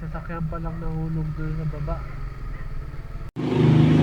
sasakyan pa lang nahulog doon sa baba.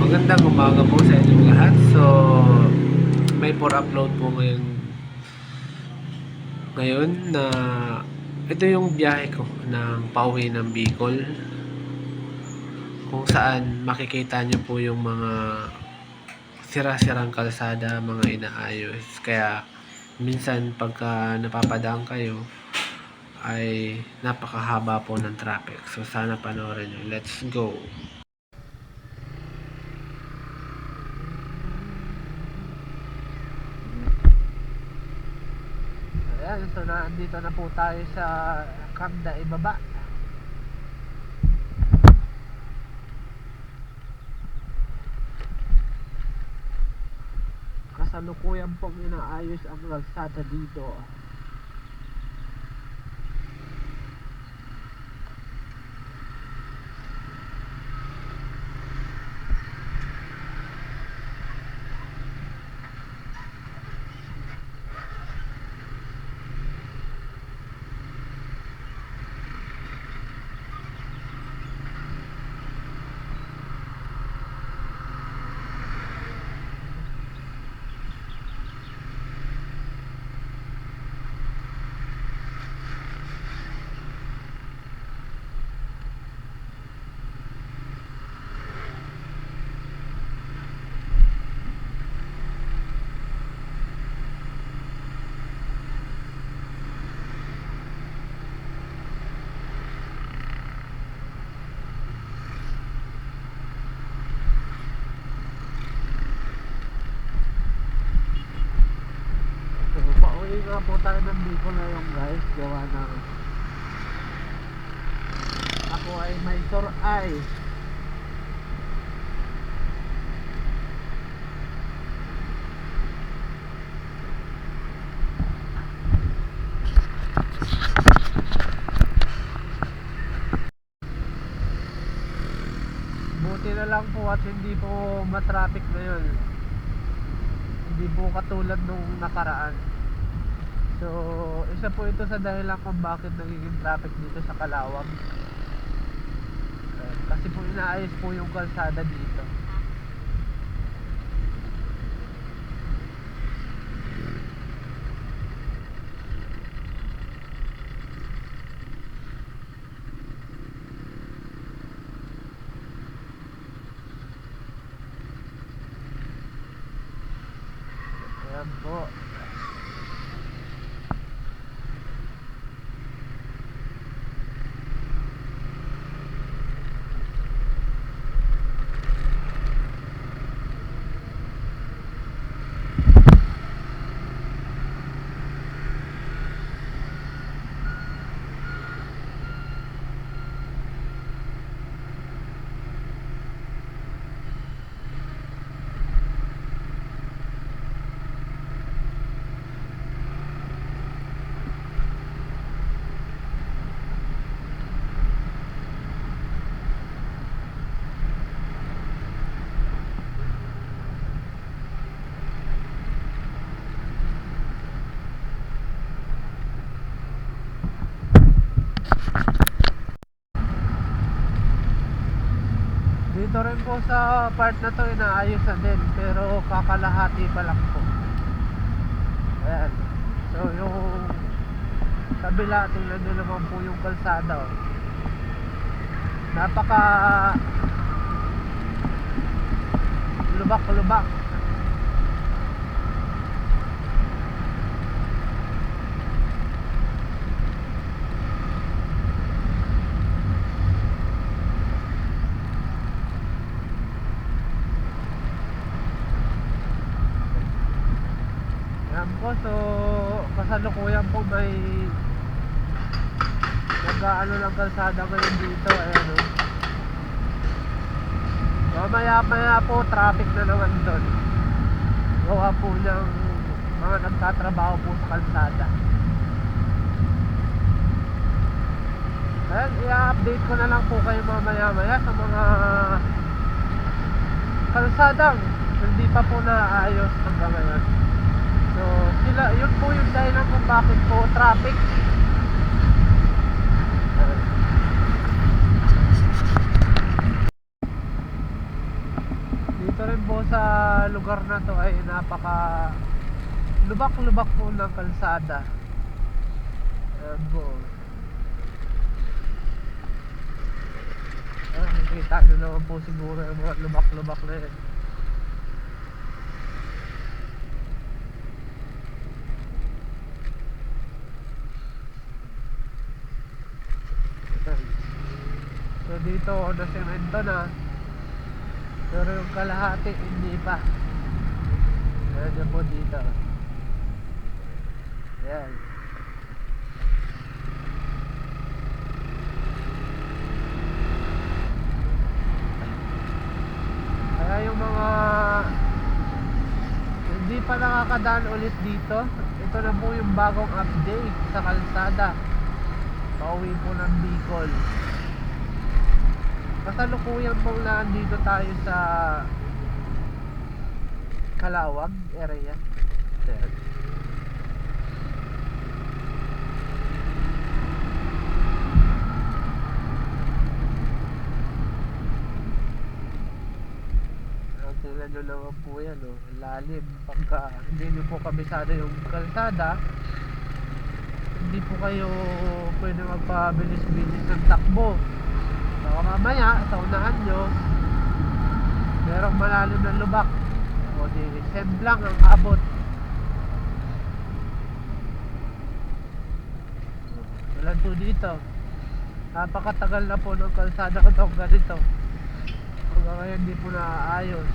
Magandang umaga po sa inyong lahat. So, may for upload po ngayon ngayon na ito yung biyahe ko ng pauwi ng Bicol kung saan makikita nyo po yung mga sira-sirang kalsada, mga inaayos. Kaya minsan pagka napapadaan kayo ay napakahaba po ng traffic. So sana panoorin nyo. Let's go! Ayan, so na, andito na po tayo sa Kagda Ibaba. Kasalukuyan pong inaayos ang kalsada dito. So, pauwi nga po tayo ng Bicol ngayon guys. Gawa ng ako ay may eye. Buti na lang po at hindi po matraffic ngayon. Hindi po katulad nung nakaraan. So, isa po ito sa dahilan kung bakit nagiging traffic dito sa Kalawag. Kasi po inaayos po yung kalsada dito. Ayan po. Rin po sa part na to inaayos na din pero kakalahati pa lang po. Ayan. So yung kabila tingnan nyo naman po yung kalsada. Oh. Napaka lubak-lubak. Ayan po, so kasalukuyan po may nag-ano ng kalsada ngayon dito, ayan o. Mamaya maya po, traffic na naman doon. Gawa po ng mga nagtatrabaho po sa kalsada. Ayan, i-update ko na lang po kayo mamaya maya sa mga kalsadang hindi pa po naayos hanggang ngayon. So, sila, yun po yung dahilan kung bakit po traffic. Dito rin po sa lugar na to ay napaka lubak-lubak po ng kalsada. Ayan po. Ah, nakikita nyo naman po siguro yung mga lubak-lubak na yun. Dito na semento na. Pero yung kalahati hindi pa. Na po dito. Ayan. Kaya yung mga hindi pa nakakadaan ulit dito, ito na po yung bagong update sa kalsada. Pauwi po ng Bicol. Kasalukuyan po dito tayo sa Kalawag area. Tingnan nyo naman po yan, oh. lalim. Pagka hindi nyo po kabisado yung kalsada, hindi po kayo pwede magpabilis-bilis ng takbo. Baka mamaya, sa unahan nyo, merong malalim na lubak. O di, semblang ang abot. Tulad po dito. Napakatagal na po ng kalsada ko ganito. Hanggang ngayon hindi po naaayos.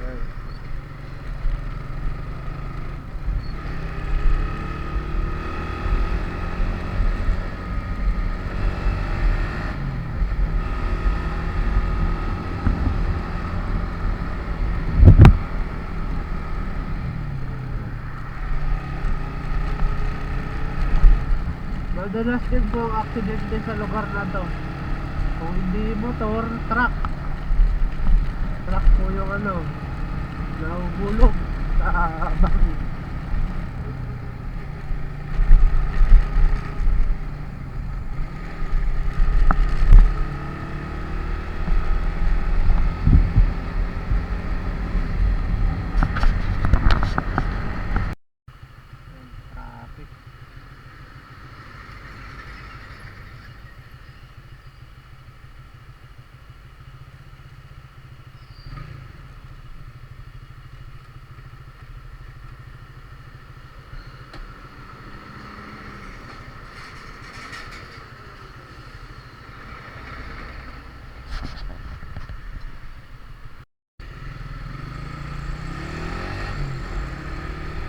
Ayan. Madalas din po aksidente sa lugar na to. Kung hindi motor, truck. Truck po yung ano, nahuhulog sa bangin. Traffic.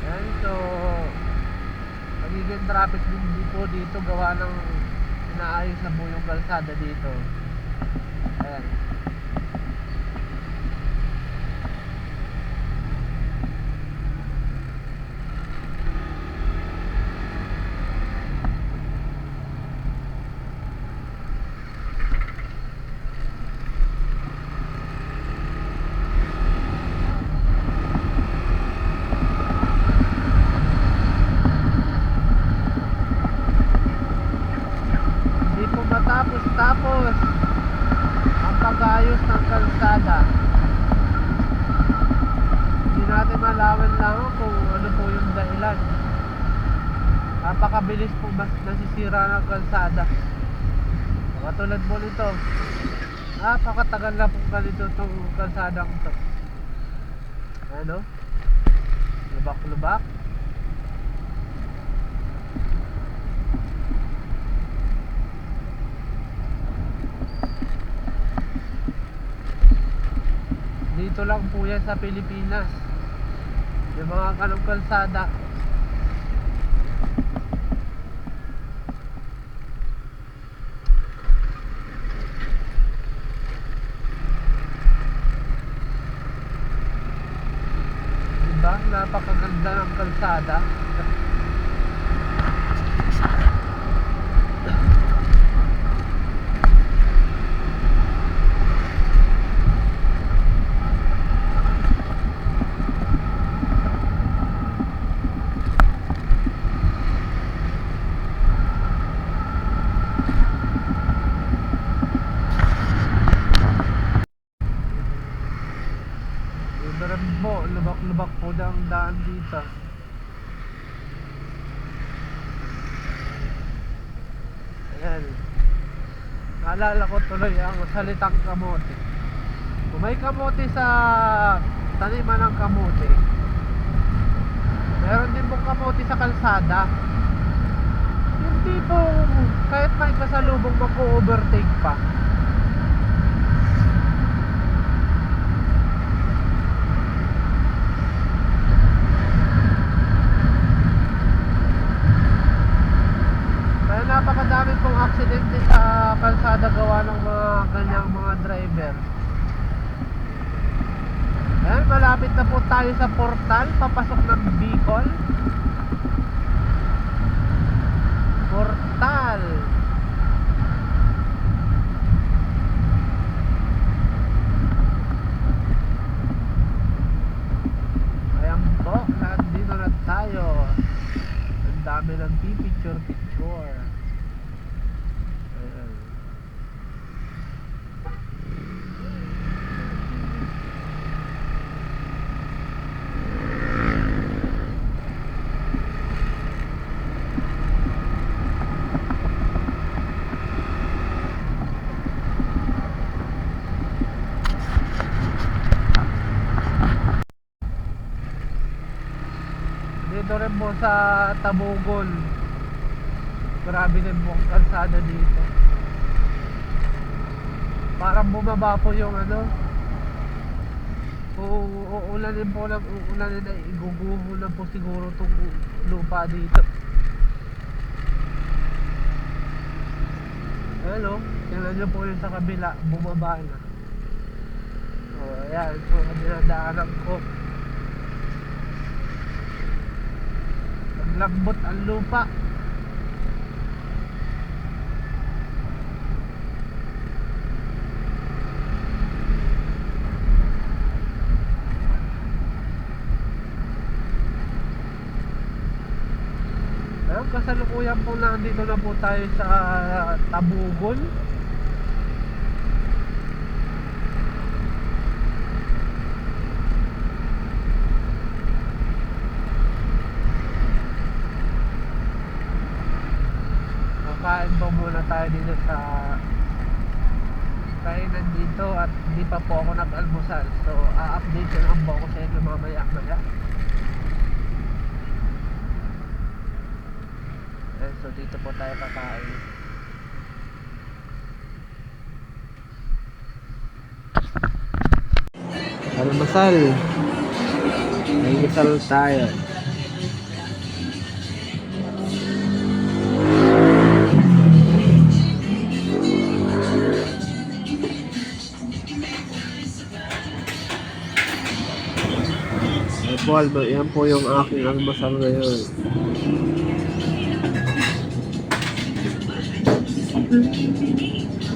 Ayan, so magiging traffic din po dito gawa ng inaayos na po yung kalsada dito. Ayan. Hindi po matapos-tapos ang pag-ayos ng kalsada. Hindi natin malaman lang kung ano po yung dahilan. Napakabilis po mas nasisira ng kalsada. Katulad po nito. Napakatagal na po ganito itong kalsadang to. Ano? Lubak-lubak. Dito lang po yan sa Pilipinas. Yung mga kanong kalsada. Diba? Napakaganda ng kalsada. Salitang kamote. Kung may kamote sa taniman ng kamote, meron din pong kamote sa kalsada. Yung tipong kahit may kasalubong mag-overtake pa. Kaya napakadami pong aksidente sa kalsada gawa ng mga ganyang mga driver. Ayan, malapit na po tayo sa portal, papasok ng Bicol. Portal. Ayan po, nandito na tayo. Ang dami ng picture picture. Ayan. Po sa Tabugol. Grabe po ang kalsada dito. Parang bumaba po yung ano. Uulanin po lang, uulanin na iguguho na po siguro itong lupa dito. Hello, tingnan nyo po yung sa kabila, bumaba na. O, ayan po, ang dinadaanan ko. Naglambot ang lupa. Kasalukuyan po na dito na po tayo sa Tabugol. Kakain po muna tayo dito sa kainan dito at hindi pa po ako nag-almusal. So, a-update ko lang po ako sa inyo mamaya maya. Eh, so dito po tayo kakain. Almusal. Almusal tayo. Alma, yan po yung aking almusal ngayon. Sana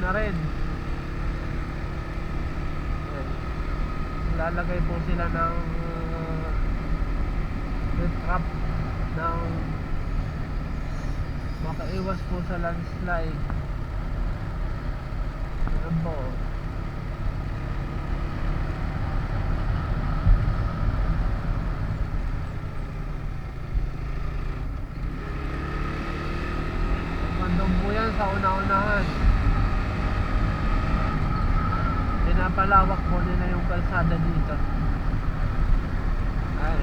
una renda po nila yung kalsada dito ay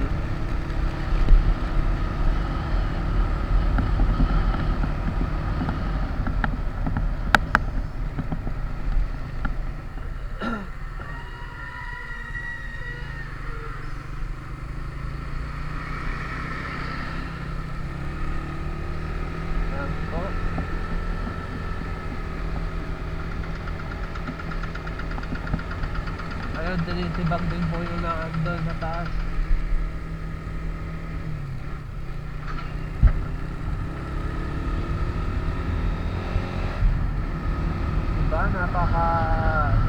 Yan po. Tinitibag din po yung naandun sa taas. Diba? Napaka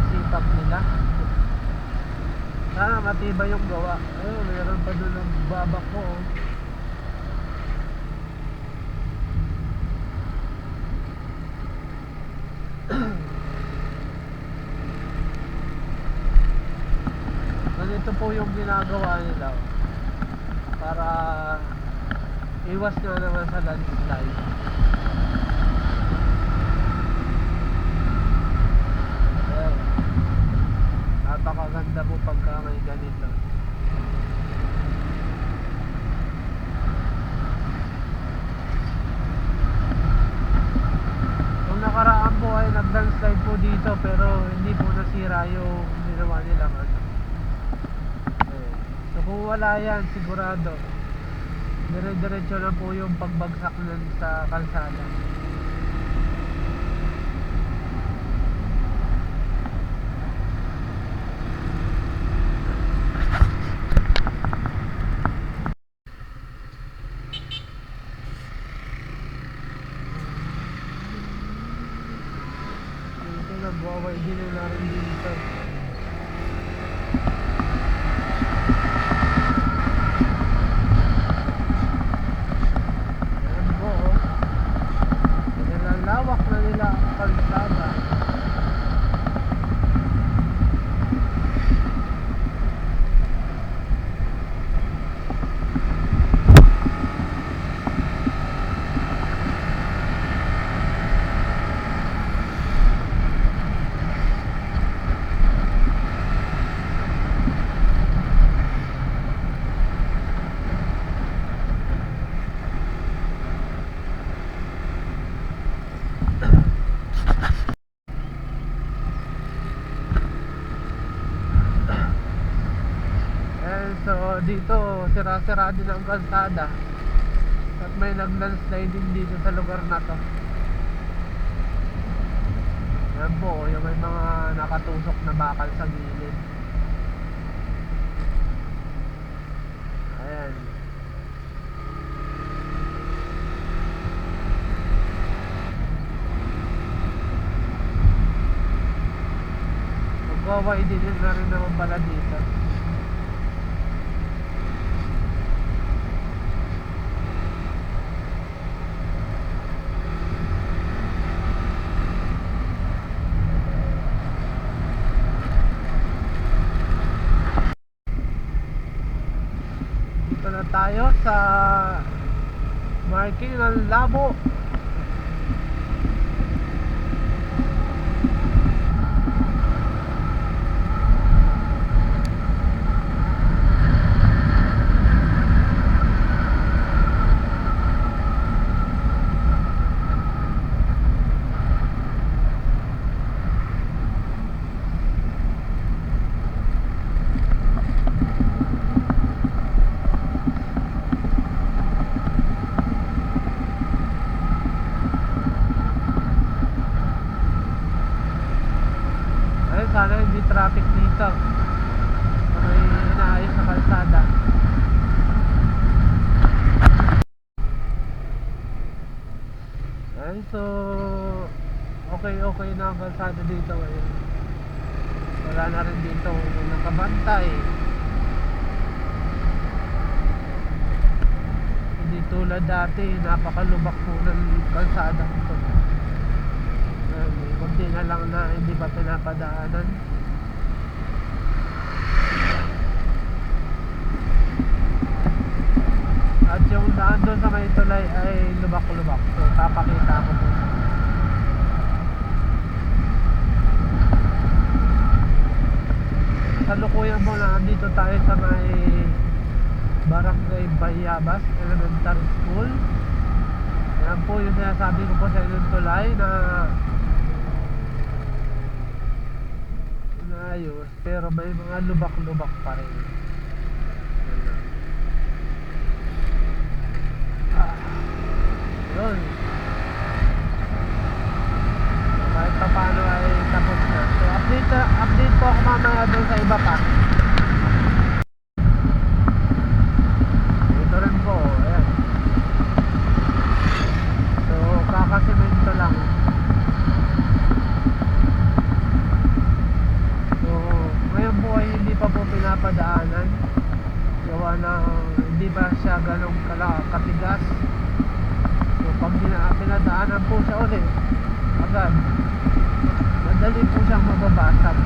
sipag nila. Sana matibay yung gawa. Ayun, meron pa doon ng babak ko. Oh. Ganito po yung ginagawa nila para iwas nga naman sa landslide. Ayan. Napakaganda po pagka may ganito. Nung nakaraan po ay nag-landslide po dito pero hindi po nasira yung ginawa nilang ano. Ayan. So kung wala yan, sigurado dire-diretso na po yung pagbagsak nun sa kalsada. Dito nagwaway din na rin dito. Ayan po, oh. Nilalawak na nila ang kalsada. And so dito sira-sira din ang kalsada. At may nag-landslide din dito sa lugar na to. Yan po, yung may mga nakatusok na bakal sa gilid. Ayan. Magwaway din na rin naman pala. Dito na tayo sa marking ng labo. Ay, sana hindi traffic dito. May inaayos sa kalsada. Ay, so okay okay na ang kalsada dito ngayon. wala na rin dito nakabantay hindi tulad dati napakalubak po ng kalsada ito may konti na lang na hindi pa pinapadaanan. At yung daan doon sa may tulay ay lubak-lubak. So papakita ko po. Kalukuyan mo na dito tayo sa may Barangay Bayabas Elementary School. Yan po yung sinasabi ko po sa inyong tulay na naayos pero may mga lubak-lubak pa rin. Ah, yun. Kahit pa paano ay tapos na. So update, update po ako mamaya doon sa iba pa. Ito rin po, ayan. So kakasimento lang. So ngayon po ay hindi pa po pinapadaanan. Gawa na hindi pa siya ganong kala katigas. So pag pina- pinadaanan po siya ulit, agad madali po siyang mababasag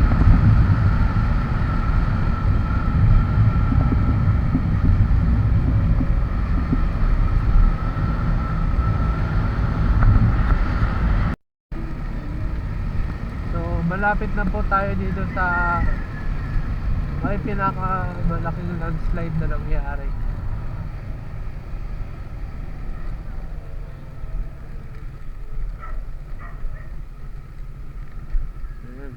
so malapit na po tayo dito sa may pinaka malaking landslide na nangyari Ayan.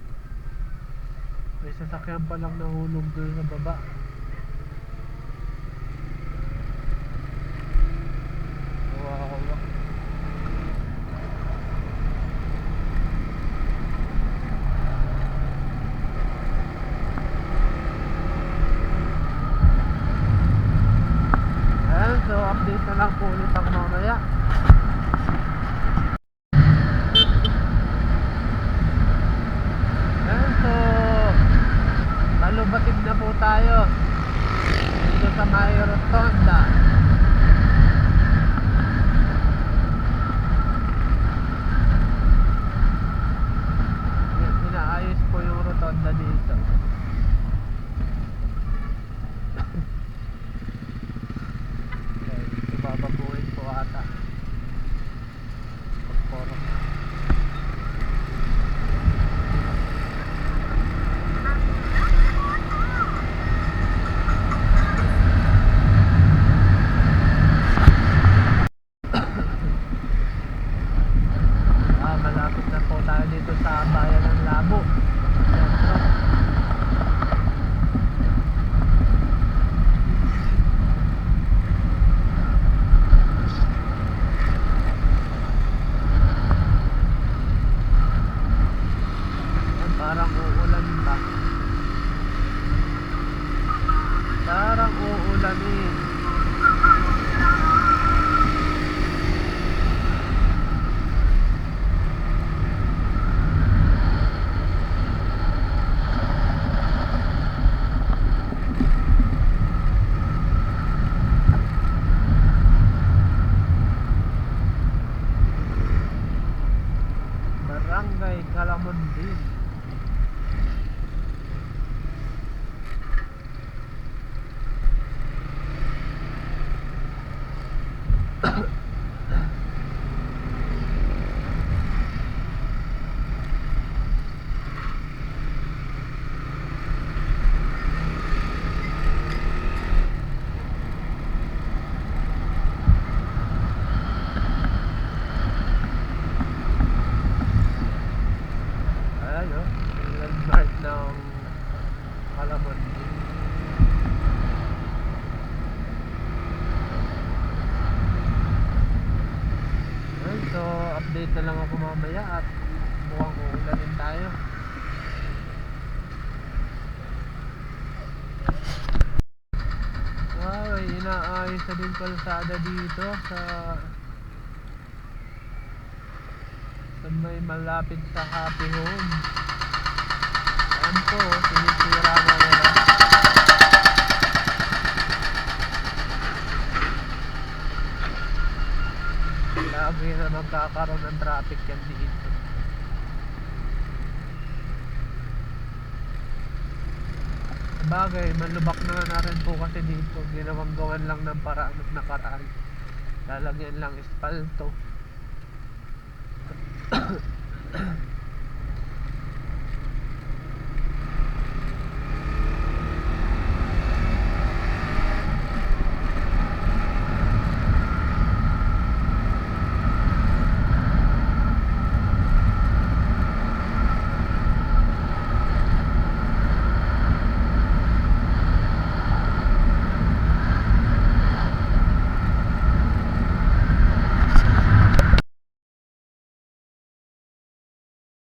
May sasakyan pa lang nahulog doon sa baba. Mamaya at mukhang uulanin tayo. Wow, ay inaayos na din kalsada dito sa sa may malapit sa Happy Home. Yan po, sinisira na nila. Lagi na magkakaroon ng traffic yan dito. Bagay, malubak na na rin po kasi dito. Ginawang gawan lang ng paraan at nakaraan. Lalagyan lang espalto.